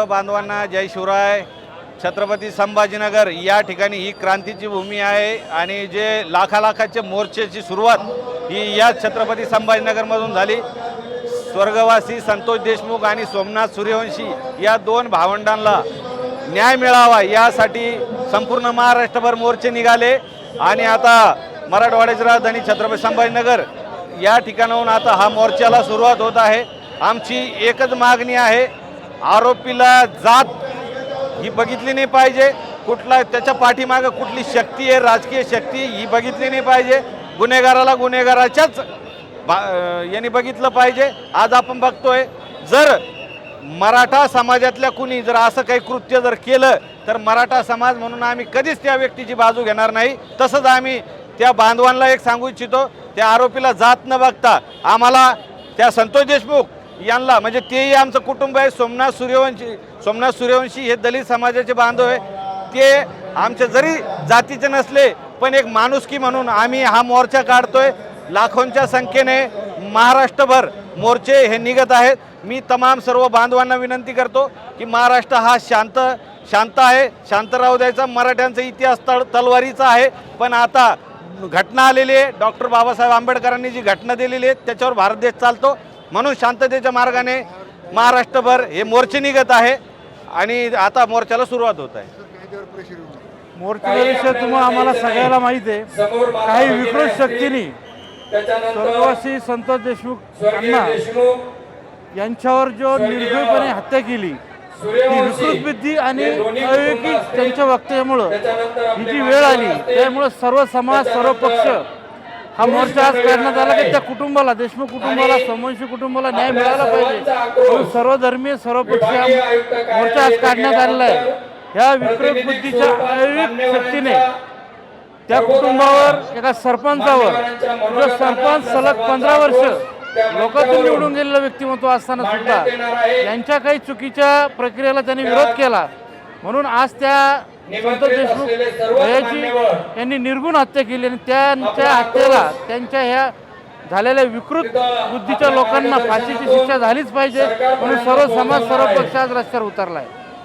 बांधवांना जय शिवराय. छत्रपती संभाजीनगर या ठिकाणी ही क्रांतीची भूमी आहे आणि जे लाखालाखाचे मोर्चेची सुरुवात ही या छत्रपती संभाजीनगरमधून झाली. स्वर्गवासी संतोष देशमुख आणि सोमनाथ सूर्यवंशी या दोन भावंडांना न्याय मिळावा यासाठी संपूर्ण महाराष्ट्रभर मोर्चे निघाले. आणि आता मराठवाड्याची राजधानी छत्रपती संभाजीनगर या ठिकाणाहून आता हा मोर्चाला सुरुवात होत आहे. आमची एकच मागणी आहे आरोपीला जात ही बघितली नाही पाहिजे. कुठला त्याच्या पाठीमागं कुठली शक्ती आहे राजकीय शक्ती ही बघितली नाही पाहिजे. गुन्हेगाराला गुन्हेगाराच्याच बा- यांनी बघितलं पाहिजे. आज आपण बघतोय जर मराठा समाजातल्या कुणी जर असं काही कृत्य जर केलं तर मराठा समाज म्हणून आम्ही कधीच त्या व्यक्तीची बाजू घेणार नाही. तसंच आम्ही त्या बांधवांना एक सांगू इच्छितो त्या आरोपीला जात न बघता आम्हाला त्या संतोष देशमुख यांना म्हणजे तेही आमचं कुटुंब आहे. सोमनाथ सूर्यवंशी सोमनाथ सूर्यवंशी हे दलित समाजाचे बांधव आहे. ते आमचे जरी जातीचे नसले पण एक माणुसकी म्हणून आम्ही हा मोर्चा काढतोय. लाखोंच्या संख्येने महाराष्ट्रभर मोर्चे हे निघत आहेत. मी तमाम सर्व बांधवांना विनंती करतो की महाराष्ट्र हा शांत शांत आहे. शांत राहू द्यायचा. मराठ्यांचा इतिहास तळ तलवारीचा आहे. पण आता घटना आलेली आहे. डॉक्टर बाबासाहेब आंबेडकरांनी जी घटना दिलेली आहे त्याच्यावर भारत देश चालतो. म्हणून शांततेच्या मार्गाने महाराष्ट्रभर हे मोर्चे निघत आहे आणि आता मोर्चाला सुरुवात होत आहे. मोर्चाचा विषय तुम्हाला आम्हाला सगळ्याला माहिती आहे. काही विकृत शक्तींनी स्वर्गवासी संतोष देशमुख यांना यांच्यावर जो निर्भयपणे हत्या केली ती विकृत बुद्धी आणि अविवेकी त्यांच्या वक्तव्यामुळं ही जी वेळ आली त्यामुळं सर्व समाज सर्व पक्ष हा मोर्चा आज काढण्यात आला की त्या कुटुंबाला देशमुख कुटुंबाला सोमवंशी कुटुंबाला न्याय मिळाला पाहिजे. म्हणून सर्व धर्मीय सर्व पक्षीय हा मोर्चा आज काढण्यात आलेला आहे. ह्या विकृत बुद्धीच्या अविवेक शक्तीने त्या कुटुंबावर एका सरपंचावर जो सरपंच सलग पंधरा वर्ष लोकातून निवडून गेलेलं व्यक्तिमत्व असताना सुद्धा यांच्या काही चुकीच्या प्रक्रियेला त्यांनी विरोध केला. म्हणून आज त्या देशमुख यांनी निर्गुण हत्या केली आणि त्यांच्या हत्येला त्यांच्या ह्या झालेल्या विकृत बुद्धीच्या लोकांना फाशीची शिक्षा झालीच पाहिजे म्हणून सर्व समाज सर्व पक्ष आज रस्त्यावर उतरला आहे